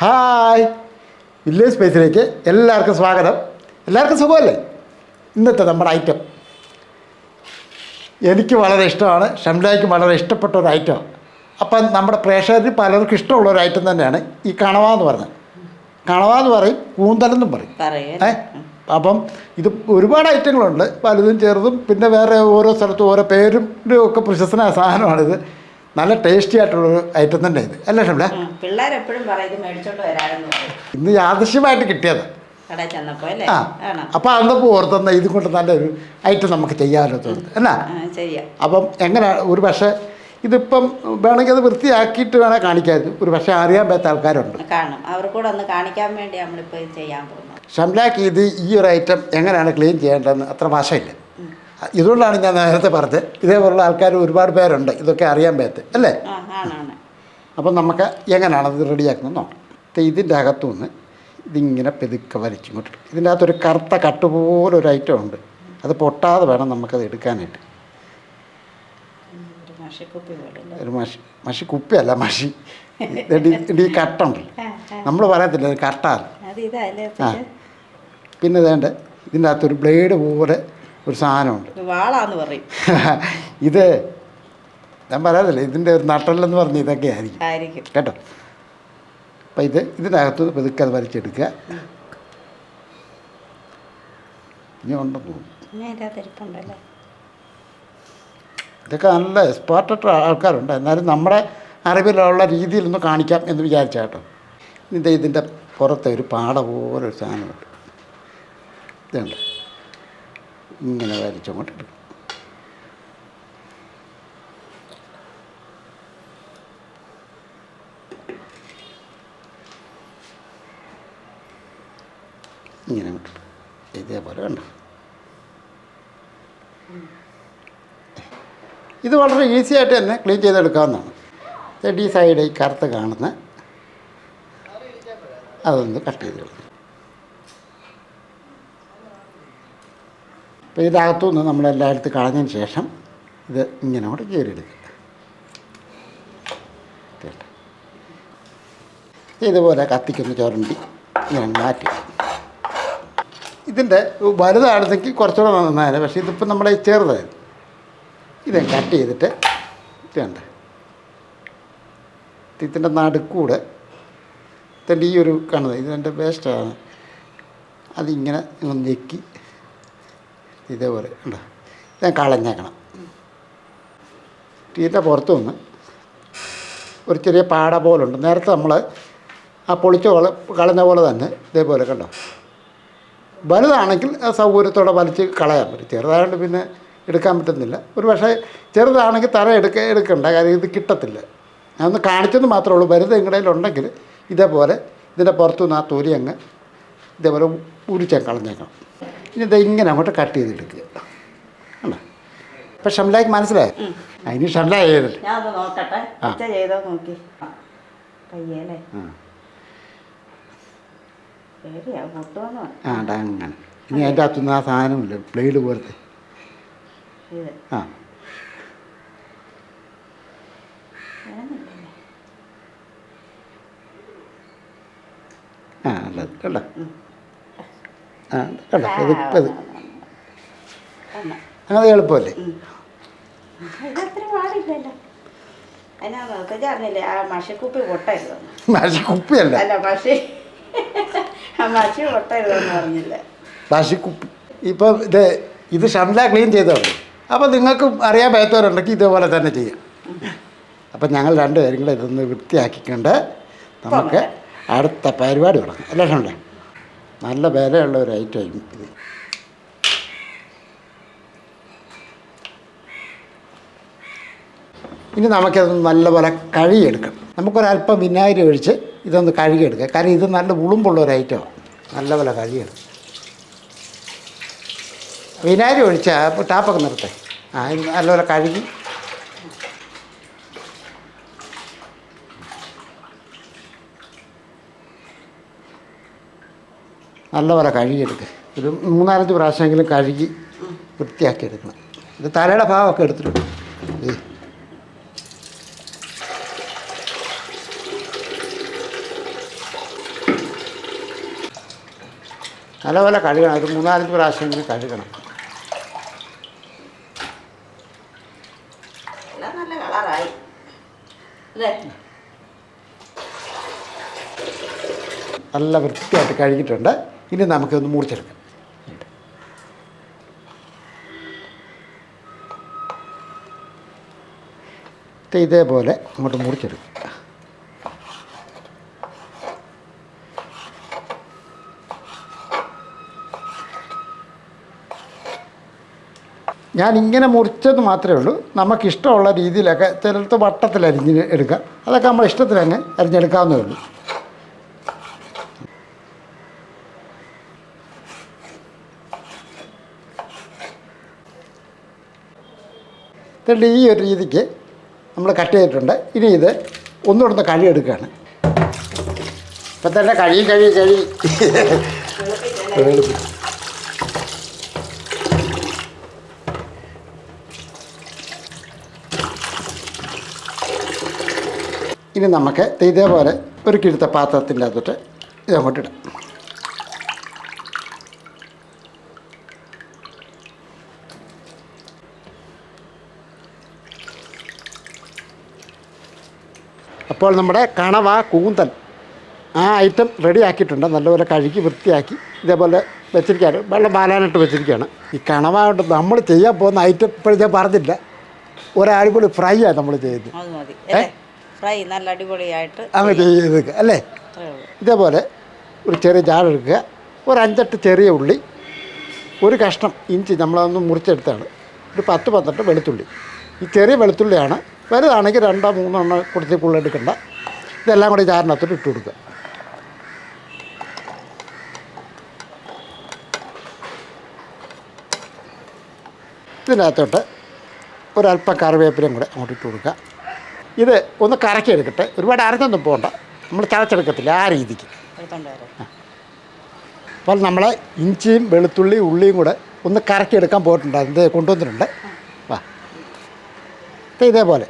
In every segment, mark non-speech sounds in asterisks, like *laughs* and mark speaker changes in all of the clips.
Speaker 1: Hi. Village സ്പേസിലേക്ക് എല്ലാവർക്കും സ്വാഗതം. എല്ലാവർക്കും സുഖമല്ലേ? ഇന്നത്തെ നമ്മുടെ ഐറ്റം എനിക്ക് വളരെ ഇഷ്ടമാണ് ഷംലായ്ക്ക് വളരെ ഇഷ്ടപ്പെട്ട ഒരു ഐറ്റം അപ്പം നമ്മുടെ പ്രേക്ഷകരിൽ പലർക്കും ഇഷ്ടമുള്ള ഒരു ഐറ്റം തന്നെയാണ് ഈ കണവ എന്ന് പറഞ്ഞത് കണവ എന്ന് പറയും കൂന്തലെന്നും പറയും.
Speaker 2: പറയൂ.
Speaker 1: ഏ? അപ്പം ഇത് ഒരുപാട് ഐറ്റങ്ങളുണ്ട് വലുതും ചെറുതും പിന്നെ വേറെ ഓരോ സ്ഥലത്തും ഓരോ പേരും ഒക്കെ പ്രശസ്തനായ സാധനമാണിത്. നല്ല ടേസ്റ്റി ആയിട്ടുള്ളൊരു ഐറ്റം തന്നെ ഇത്. അല്ലേ ഷംല?
Speaker 2: പിള്ളേരെപ്പോഴും പറയും ഇത് മേടിച്ചോണ്ട് വരാമെന്ന്
Speaker 1: ഇന്ന് യാദൃശ്യമായിട്ട് കിട്ടിയത്.
Speaker 2: കടയിൽ അല്ലേ?
Speaker 1: ആ.
Speaker 2: ആണോ?
Speaker 1: അപ്പോൾ അന്നപ്പോൾ ഓർത്തുന്ന ഇത് കൊണ്ട് നല്ലൊരു ഐറ്റം നമുക്ക് ചെയ്യാമല്ലോ തോന്നുന്നു എന്നാ
Speaker 2: ആ, ചെയ്യാം.
Speaker 1: അപ്പം എങ്ങനെ ഒരു പക്ഷേ ഇതിപ്പം വേണമെങ്കിൽ അത് വൃത്തിയാക്കിയിട്ട് വേണേൽ കാണിക്കാമായിരുന്നു. ഒരു പക്ഷേ അറിയാൻ പറ്റാത്ത ആൾക്കാരുണ്ട്.
Speaker 2: കാണും. അവർക്കൂടെ ഒന്ന് കാണിക്കാൻ വേണ്ടി നമ്മളിപ്പോൾ ഇത് ചെയ്യാൻ പോകുന്നത്.
Speaker 1: ഷംലാക്ക് ഇത് ഈ ഒരു ഐറ്റം എങ്ങനെയാണ് ക്ലീൻ ചെയ്യേണ്ടതെന്ന് അത്ര ഭാഷയില്ല ഇതുകൊണ്ടാണ് ഞാൻ നേരത്തെ പറഞ്ഞത്. ഇതേപോലുള്ള ആൾക്കാർ ഒരുപാട് പേരുണ്ട്. ഇതൊക്കെ അറിയാൻ പറ്റത്ത്. അല്ലേ? അപ്പം നമുക്ക് എങ്ങനെയാണ് അത് റെഡിയാക്കുന്നത് നോക്കാം. ഇതിന്റെ അകത്തുനിന്ന് ഇതിങ്ങനെ പെതുക്കെ വലിച്ചിങ്ങോട്ട് ഇങ്ങോട്ട് ഇതിന്റെ അകത്തൊരു കറുത്ത കട്ട് പോലെ ഒരു ഐറ്റം ഉണ്ട്. അത് പൊട്ടാതെ വേണം നമുക്കത് എടുക്കാനായിട്ട്.
Speaker 2: ഒരു
Speaker 1: ഒരു മഷി മഷി. കുപ്പിയല്ല മഷി ഈ കട്ടുണ്ട്. നമ്മൾ പറയത്തില്ല കട്ടാണ്
Speaker 2: ഇതല്ലേ
Speaker 1: ആ. പിന്നെ വേണ്ട ഇതിന്റെ അകത്തൊരു ബ്ലേഡ് പോലെ ഒരു സാധനമുണ്ട്.
Speaker 2: വാളാന്ന് പറയും. *laughs*
Speaker 1: ഇത് ഞാൻ പറയാറില്ല ഇതിന്റെ ഒരു നട്ടലെന്ന് പറഞ്ഞ ഇതൊക്കെ ആയിരിക്കും.
Speaker 2: ആയിരിക്കും.
Speaker 1: കേട്ടോ? അപ്പം ഇത് ഇതിനകത്ത് പെതുക്കെ അത് വലിച്ചെടുക്കുക. ഇനി ഉണ്ടെന്ന് തോന്നുന്നു ഇതൊക്കെ നല്ല എക്സ്പേർട്ടായിട്ട് ആൾക്കാരുണ്ട്. എന്നാലും നമ്മുടെ അറിവിലുള്ള രീതിയിലൊന്ന് കാണിക്കാം എന്ന് വിചാരിച്ച കേട്ടോ. ഇതിന്റെ ഇതിന്റെ പുറത്തെ ഒരു പാട പോലെ ഒരു സാധനമുണ്ട്. ഇതുണ്ട്. ഇങ്ങനെ എടുക്കും ഇങ്ങനെ. ഇതേപോലെ കണ്ടോ? ഇത് വളരെ ഈസി ആയിട്ട് തന്നെ ക്ലീൻ ചെയ്തെടുക്കാവുന്നതാണ്. ചെടി സൈഡ് ഈ കറുത്ത് കാണുന്ന അതൊന്ന് കട്ട് ചെയ്ത് കളയും അപ്പോൾ ഇതകത്തു നിന്ന് നമ്മളെല്ലാം കളഞ്ഞതിന് ശേഷം ഇത് ഇങ്ങനെ കൂടെ കയറിയെടുക്കുക കേട്ടോ. ഇതുപോലെ കത്തിക്കുന്ന ചുരണ്ടി ഇങ്ങനെ മാറ്റി. ഇതിന്റെ വലുതാണെന്നെങ്കിൽ കുറച്ചുകൂടെ നന്നായാലും പക്ഷേ ഇതിപ്പോൾ നമ്മളെ ചെറുതായിരുന്നു ഇത് കട്ട് ചെയ്തിട്ട് ഇത് കണ്ട ഇതിന്റെ നടുക്കൂടെ ഇതിന്റെ ഈ ഒരു കാണുന്നത് ഇതിന്റെ വേസ്റ്റാണ്. അതിങ്ങനെ ഞെക്കി ഇതേപോലെ ഉണ്ടോ? ഞാൻ കളഞ്ഞേക്കണം. തീറ്റ പുറത്തു നിന്ന് ഒരു ചെറിയ പാട പോലെ ഉണ്ട് നേരത്തെ നമ്മൾ ആ പൊളിച്ച കള കളഞ്ഞ പോലെ തന്നെ ഇതേപോലെ കണ്ടോ? വലുതാണെങ്കിൽ ആ സൗകര്യത്തോടെ വലിച്ച് കളയാൻ പറ്റും. ചെറുതായതുകൊണ്ട് പിന്നെ എടുക്കാൻ പറ്റുന്നില്ല. ഒരു പക്ഷേ ചെറുതാണെങ്കിൽ തറ എടുക്ക എടുക്കണ്ട. കാര്യം ഇത് കിട്ടത്തില്ല. ഞാൻ ഒന്ന് കാണിച്ചെന്ന് മാത്രമേ ഉള്ളൂ. വലുത് നിങ്ങളുടെ ഉണ്ടെങ്കിൽ ഇതേപോലെ ഇതിന്റെ പുറത്തുനിന്ന് ആ തൊലി അങ്ങ് ഇതേപോലെ ഉരിച്ചാൽ കളഞ്ഞേക്കണം. ഇനി ഇത് ഇങ്ങനെ അങ്ങോട്ട് കട്ട് ചെയ്തെടുക്കുക. അല്ല ഇപ്പം ഷംലായ്ക്ക് മനസ്സിലായോ? അതിന് ഷംല ചെയ്തല്ലേ
Speaker 2: ഞാൻ ഒന്ന് നോക്കട്ടെ. ചെയ്തോ നോക്കി. പയ്യല്ലേ
Speaker 1: ആ. ടാ അങ്ങനെ. ഇനി അതിന്റെ അകത്തുനിന്ന് ആ സാധനമില്ല. ബ്ലേഡ് പോലത്തെ.
Speaker 2: ഇത്.
Speaker 1: ആ. ആ ഉള്ളത് കണ്ടോ? ആ കണ്ടോ? പെതുപ്പത്
Speaker 2: എന്നാ
Speaker 1: അങ്ങനെ എളുപ്പമല്ലേ?
Speaker 2: മഷിക്കുപ്പിയല്ല. മഷിക്കുപ്പി.
Speaker 1: ഇപ്പം ഇത് ഇത് ഷംല ക്ലീൻ ചെയ്തോളൂ അപ്പോൾ നിങ്ങൾക്ക് അറിയാൻ പറ്റാത്തവരുണ്ടെങ്കിൽ ഇതേപോലെ തന്നെ ചെയ്യാം. അപ്പം ഞങ്ങൾ രണ്ടുപേരും കൂടെ ഇതൊന്ന് വൃത്തിയാക്കിക്കൊണ്ട് നമുക്ക് അടുത്ത പരിപാടി തുടങ്ങാം. അല്ലേ ഷംല? നല്ല വിലയുള്ള ഒരു ഐറ്റം ഇത് ഇനി നമുക്കതൊന്ന് നല്ലപോലെ കഴുകിയെടുക്കണം നമുക്കൊരല്പം വിനാഗിരി ഒഴിച്ച് ഇതൊന്ന് കഴുകിയെടുക്കുക കാരണം ഇത് നല്ല ഉളുമ്പുള്ള ഒരു ഐറ്റമാണ് നല്ലപോലെ കഴുകിയെടുക്കും. വിനാഗിരി അപ്പോൾ ടാപ്പൊക്കെ നിർത്തേ. ആ നല്ലപോലെ കഴുകി നല്ലപോലെ കഴുകിയെടുക്കുക ഒരു മൂന്നാലഞ്ച് പ്രാവശ്യമെങ്കിലും കഴുകി വൃത്തിയാക്കി എടുക്കണം ഇത് തലയുടെ ഭാവമൊക്കെ എടുത്തിട്ടുണ്ട് നല്ലപോലെ കഴുകണം. ഒരു മൂന്നാലഞ്ച് പ്രാവശ്യമെങ്കിലും കഴുകണം.
Speaker 2: നല്ല കളറായി. അല്ലേ?
Speaker 1: നല്ല വൃത്തിയായിട്ട് കഴുകിയിട്ടുണ്ട്. ഇനി നമുക്കൊന്ന് മുറിച്ചെടുക്കാം. ഇതേപോലെ അങ്ങോട്ട് മുറിച്ചെടുക്കുക ഞാൻ ഇങ്ങനെ മുറിച്ചത് മാത്രമേ ഉള്ളൂ. നമുക്കിഷ്ടമുള്ള രീതിയിലൊക്കെ ചിലർക്ക് വട്ടത്തിൽ അരിഞ്ഞ് എടുക്കാം. അതൊക്കെ നമ്മുടെ ഇഷ്ടത്തിന് തന്നെ അരിഞ്ഞെടുക്കാവുന്നേ ഉള്ളൂ. എന്നിട്ട് ഈ ഒരു രീതിക്ക് നമ്മൾ കട്ട് ചെയ്തിട്ടുണ്ട്. ഇനി ഇത് ഒന്നുകൂടെ കഴി എടുക്കുകയാണ് ഇപ്പം തന്നെ കഴി കഴി കഴി ഇനി നമുക്ക് ഇതേപോലെ ഒരു കിഴുത്ത പാത്രത്തിന്റെ അകത്തോട്ട് ഇത് അപ്പോൾ നമ്മുടെ കണവ കൂന്തൽ ആ ഐറ്റം റെഡി ആക്കിയിട്ടുണ്ട്. നല്ലപോലെ കഴുകി വൃത്തിയാക്കി ഇതേപോലെ വെച്ചിരിക്കുകയാണ്. വെള്ളം പാലാനായിട്ട് വെച്ചിരിക്കുകയാണ്. ഈ കണവ കൊണ്ട് നമ്മൾ ചെയ്യാൻ പോകുന്ന ഐറ്റം ഇപ്പോഴും ഞാൻ പറഞ്ഞില്ല. ഒരടിപൊളി ഫ്രൈ ആണ് നമ്മൾ ചെയ്യുന്നത്.
Speaker 2: അത് മതി. അല്ലേ? ഫ്രൈ നല്ല അടിപൊളിയായിട്ട്
Speaker 1: അങ്ങ് ചെയ്ത് അല്ലേ? ഇതേപോലെ ഒരു ചെറിയ ജാറെടുക്കുക ഒരു അഞ്ചെട്ട് ചെറിയ ഉള്ളി ഒരു കഷ്ണം ഇഞ്ചി നമ്മളതൊന്ന് മുറിച്ചെടുത്താണ്. ഒരു പത്ത് പന്ത്രണ്ട് വെളുത്തുള്ളി. ഈ ചെറിയ വെളുത്തുള്ളിയാണ് വലുതാണെങ്കിൽ രണ്ടോ മൂന്നോ എണ്ണം കൊടുത്തി പുള്ളെടുക്കണ്ട ഇതെല്ലാം കൂടി ജാറിനകത്തോട്ട് ഇട്ട് കൊടുക്കുക. ഇതിനകത്തോട്ട് ഒരല്പം കറിവേപ്പിലയും കൂടെ അങ്ങോട്ട് ഇട്ട് കൊടുക്കുക. ഇത് ഒന്ന് കറക്കി എടുക്കട്ടെ ഒരുപാട് അരഞ്ഞൊന്നും പോകണ്ട. നമ്മൾ ചതച്ചെടുക്കത്തില്ല ആ രീതിക്ക്. അപ്പോൾ നമ്മൾ ഇഞ്ചിയും വെളുത്തുള്ളിയും ഉള്ളിയും കൂടെ ഒന്ന് കറക്കി എടുക്കാൻ പോയിട്ടുണ്ട് അത് കൊണ്ടുവന്നിട്ടുണ്ട് വാ. ഇതേപോലെ.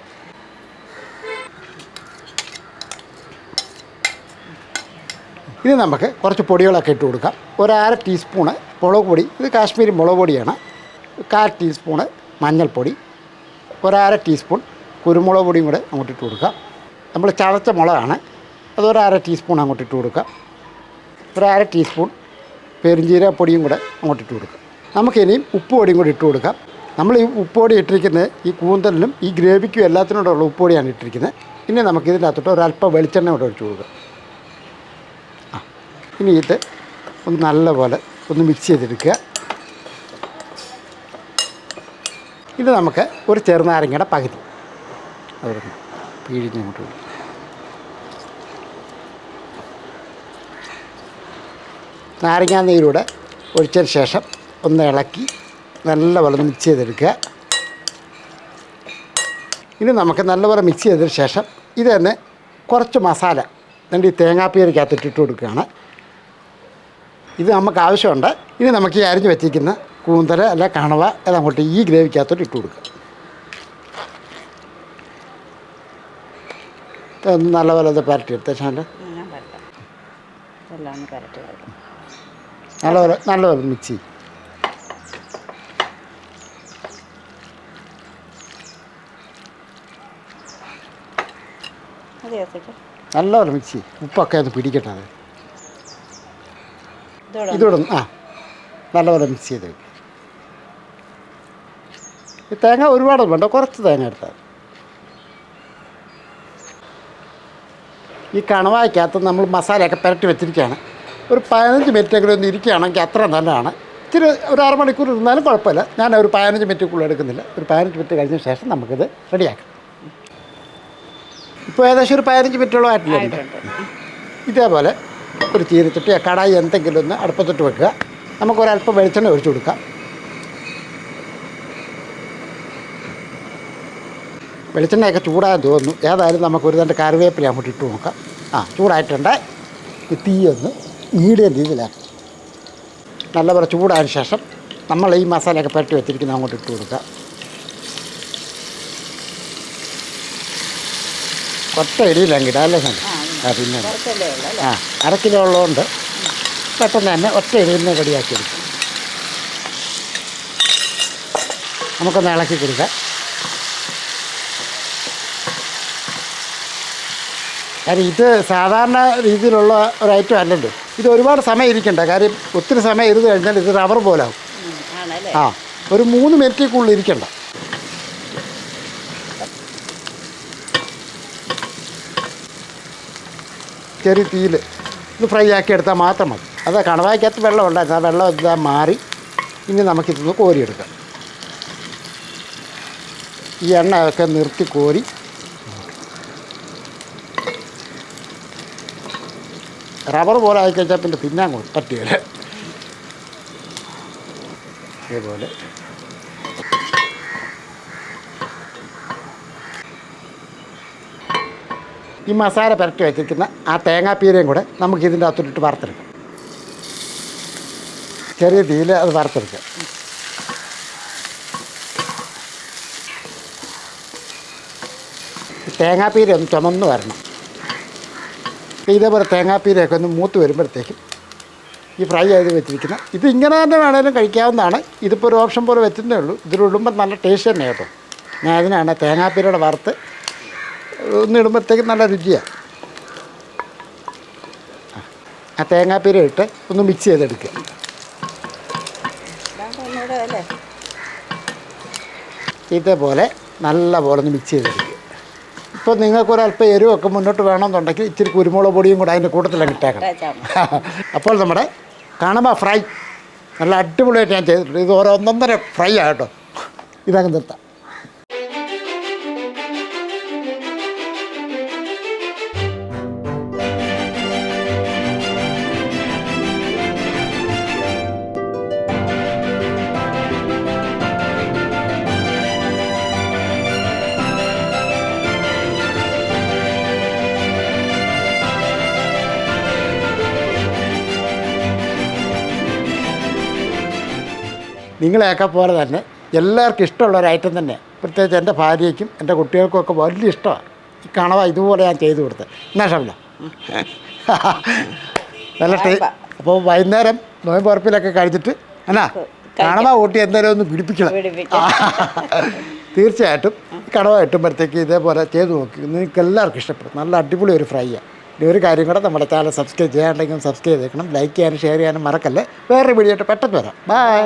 Speaker 1: ഇനി നമുക്ക് കുറച്ച് പൊടികളൊക്കെ ഇട്ട് കൊടുക്കാം. ഒരു അര ടീസ്പൂണ് മുളക് പൊടി ഇത് കാശ്മീരി മുളക് പൊടിയാണ്. കാൽ ടീസ്പൂണ് മഞ്ഞൾപ്പൊടി ഒരര ടീസ്പൂൺ കുരുമുളക് പൊടിയും കൂടെ അങ്ങോട്ട് ഇട്ട് കൊടുക്കാം. നമ്മൾ ചതച്ച മുളകാണ് അതൊരര ടീസ്പൂൺ അങ്ങോട്ട് ഇട്ട് കൊടുക്കാം. ഒരര ടീസ്പൂൺ പെരുംജീരക പൊടിയും കൂടെ അങ്ങോട്ട് ഇട്ട് കൊടുക്കാം. നമുക്കിനിയും ഉപ്പ് പൊടിയും കൂടി ഇട്ട് കൊടുക്കാം. നമ്മൾ ഈ ഉപ്പ് പൊടി ഇട്ടിരിക്കുന്നത് ഈ കൂന്തലിനും ഈ ഗ്രേവിക്കും എല്ലാത്തിനോടുള്ള ഉപ്പ് പൊടിയാണ് ഇട്ടിരിക്കുന്നത്. ഇനി നമുക്ക് ഇതിന്റെ അകത്തോട്ട് ഒരല്പം വെളിച്ചെണ്ണ കൂടെ ഒഴിച്ച് കൊടുക്കാം. ഇനി ഇത് ഒന്ന് നല്ലപോലെ ഒന്ന് മിക്സ് ചെയ്തെടുക്കുക. ഇത് നമുക്ക് ഒരു ചെറുനാരങ്ങയുടെ പകുതി. അതൊന്ന് പിഴിഞ്ഞങ്ങോട്ട് കൊടുക്കും നാരങ്ങാ നീരൂടെ ഒഴിച്ചതിന് ശേഷം ഒന്ന് ഇളക്കി നല്ലപോലെ മിക്സ് ചെയ്തെടുക്കുക. ഇനി നമുക്ക് നല്ലപോലെ മിക്സ് ചെയ്തതിന് ശേഷം ഇത് തന്നെ കുറച്ച് മസാല എന്നിട്ട് ഈ തേങ്ങാപ്പീരക്കകത്ത് ഇട്ടിട്ട് കൊടുക്കുകയാണ്. ഇത് നമുക്ക് ആവശ്യമുണ്ട്. ഇനി നമുക്ക് ഈ അരിഞ്ഞ് വെച്ചിരിക്കുന്ന കൂന്തൽ അല്ല കണവ അത് അങ്ങോട്ട് ഈ ഗ്രേവിക്കകത്തോട്ട് ഇട്ട് കൊടുക്കുക നല്ലപോലെ ഒന്ന് പരട്ടി എടുത്ത
Speaker 2: ശാന്റെ
Speaker 1: നല്ലപോലെ നല്ലപോലെ മിക്സ് നല്ലപോലെ മിക്സ് ഉപ്പൊക്കെ അത് പിടിക്കട്ടെ അത്.
Speaker 2: ഇതോടെ
Speaker 1: ഇതോടെ ആ നല്ലപോലെ മിക്സ് ചെയ്ത് വെക്കും. ഈ തേങ്ങ ഒരുപാട് വേണ്ട കുറച്ച് തേങ്ങ എടുത്താൽ ഈ കണവായ്ക്കകത്ത് നമ്മൾ മസാലയൊക്കെ പുരട്ടി വെച്ചിരിക്കുകയാണ്. ഒരു പതിനഞ്ച് മിനിറ്റെങ്കിലും ഒന്ന് ഇരിക്കുകയാണെങ്കിൽ അത്ര നല്ലതാണ്. ഇച്ചിരി ഒരു അരമണിക്കൂർ ഇരുന്നാലും കുഴപ്പമില്ല. ഞാൻ ഒരു പതിനഞ്ച് മിനിറ്റുള്ളിൽ എടുക്കുന്നില്ല. ഒരു പതിനഞ്ച് മിനിറ്റ് കഴിഞ്ഞ ശേഷം നമുക്കിത് റെഡിയാക്കാം. ഇപ്പോൾ ഏകദേശം ഒരു പതിനഞ്ച് മിനിറ്റോളം ആയിട്ടില്ല ഇതേപോലെ ഒരു തീരത്തിട്ട് കടായി എന്തെങ്കിലും ഒന്ന് അടുപ്പത്തിട്ട് വെക്കുക. നമുക്ക് ഒരല്പം വെളിച്ചെണ്ണ ഒഴിച്ചു കൊടുക്കാം. വെളിച്ചെണ്ണയൊക്കെ ചൂടാകാൻ തോന്നുന്നു. ഏതായാലും നമുക്ക് ഒരു രണ്ട് കറിവേപ്പില അങ്ങോട്ട് ഇട്ട് നോക്കാം. ആ ചൂടായിട്ടുണ്ട്. ഈ തീയൊന്ന് മീഡിയം രീതിയിലാക്കാം. നല്ലപോലെ ചൂടായതിന് ശേഷം നമ്മൾ ഈ മസാലയൊക്കെ പുരട്ടി വെച്ചിരിക്കുന്ന അങ്ങോട്ട് ഇട്ട് കൊടുക്കുക. ഒറ്റ ഇടിയില്ലെങ്കിൽ അല്ലേ സാർ?
Speaker 2: ആ
Speaker 1: പിന്നെ ആ അര കിലോ ഉള്ളതുകൊണ്ട് പെട്ടെന്ന് തന്നെ ഒറ്റ എരിവിനെ റെഡിയാക്കി എടുക്കും. നമുക്കൊന്ന് ഇളക്കി കൊടുക്കാം. കാര്യം ഇത് സാധാരണ രീതിയിലുള്ള ഒരു ഐറ്റം അല്ലല്ലോ. ഇത് ഒരുപാട് സമയം ഇരിക്കണ്ട. കാര്യം ഒത്തിരി സമയം ഇരുന്ന് കഴിഞ്ഞാൽ ഇത് റബ്ബർ പോലാവും. ആ ഒരു മൂന്ന് മിനിറ്റിൽ കൂടുതൽ ഇരിക്കണ്ട. ചെറിയ തീയിൽ ഇത് ഫ്രൈ ആക്കി എടുത്താൽ മാത്രം മതി. അത് കണവായ്ക്കകത്ത് വെള്ളം ഉണ്ടായിരുന്നു. ആ വെള്ളം എല്ലാം മാറി. ഇനി നമുക്കിതൊന്ന് കോരിയെടുക്കാം. ഈ എണ്ണയൊക്കെ നിർത്തി കോരി. റബ്ബർ പോലെ ആയിക്കഴിഞ്ഞാൽ പിന്നെ തിന്നാൻ പറ്റിയല്ലേ ഇതേപോലെ. ഈ മസാല പുരട്ടി വെച്ചിരിക്കുന്ന ആ തേങ്ങാപ്പീരയും കൂടെ നമുക്ക് ഇതിന്റെ അകത്തോട്ടിട്ട് വറുത്തെടുക്കാം. ചെറിയ തീയിൽ അത് വറുത്തെടുക്കാം. തേങ്ങാപ്പീര ഒന്ന് ചുമന്ന് വരണം. ഇതേപോലെ തേങ്ങാപ്പീരയൊക്കെ ഒന്ന് മൂത്ത് വരുമ്പോഴത്തേക്കും ഈ ഫ്രൈ ചെയ്ത് വെച്ചിരിക്കുന്ന ഇത് ഇങ്ങനെ തന്നെ വേണേലും കഴിക്കാവുന്നതാണ്. ഇതിപ്പോൾ ഒരു ഓപ്ഷൻ പോലെ വെച്ചതേ ഉള്ളൂ. ഇതിലിടുമ്പോൾ നല്ല ടേസ്റ്റ് തന്നെ കേട്ടോ. ഞാൻ അതിനാണ് തേങ്ങാപ്പീരയുടെ വറുത്ത് ഒന്ന് നല്ല രുചിയാണ് ആ തേങ്ങാപ്പീര ഇട്ട് ഒന്ന് മിക്സ് ചെയ്തെടുക്കുക ഇതേപോലെ നല്ല പോലെ ഒന്ന് മിക്സ് ചെയ്തെടുക്കുക ഇപ്പോൾ നിങ്ങൾക്ക് ഒരല്പം എരിവൊക്കെ മുന്നോട്ട് വേണമെന്നുണ്ടെങ്കിൽ ഇച്ചിരി കുരുമുളക് പൊടിയും കൂടെ അതിന്റെ കൂട്ടത്തിലാണ് ഇട്ടേക്കണം. അപ്പോൾ നമ്മുടെ കാണുമ്പോൾ ഫ്രൈ. നല്ല അടിപൊളിയായിട്ട് ഞാൻ ചെയ്തിട്ടുണ്ട്. ഇത് ഓരോ ഒന്നൊന്നര ഫ്രൈ ആട്ടോ. ഇതങ്ങ് നിർത്താം. നിങ്ങളെയൊക്കെ പോലെ തന്നെ എല്ലാവർക്കും ഇഷ്ടമുള്ള ഒരു ഐറ്റം തന്നെ. പ്രത്യേകിച്ച് എന്റെ ഭാര്യയ്ക്കും എന്റെ കുട്ടികൾക്കും ഒക്കെ വലിയ ഇഷ്ടമാണ്. ഈ കണവ ഇതുപോലെ ഞാൻ ചെയ്തു കൊടുത്തത്. എന്നാ ഷമില്ല *laughs* നല്ല ടേ അപ്പോൾ വൈകുന്നേരം നോയമ്പ് ഉറപ്പിലൊക്കെ കഴിച്ചിട്ട് എന്നാ കണവ കൂട്ടി എന്തായാലും ഒന്ന് പിടിപ്പിക്കണം.
Speaker 2: പിടിപ്പിക്കാം.
Speaker 1: തീർച്ചയായിട്ടും ഈ കണവ കിട്ടുമ്പോഴത്തേക്ക് ഇതേപോലെ ചെയ്ത് നോക്കി. നിങ്ങൾക്ക് എല്ലാവർക്കും ഇഷ്ടപ്പെടും. നല്ല അടിപൊളി ഒരു ഫ്രൈയാണ് ഇനി ഒരു കാര്യം കൂടെ നമ്മുടെ ചാനൽ സബ്സ്ക്രൈബ് ചെയ്യാണ്ടെങ്കിൽ സബ്സ്ക്രൈബ് ചെയ്തേക്കണം. ലൈക്ക് ചെയ്യാനും ഷെയർ ചെയ്യാനും മറക്കല്ലേ. വേറൊരു വീഡിയോ ആയിട്ട് പെട്ടെന്ന് വരാം. ബൈ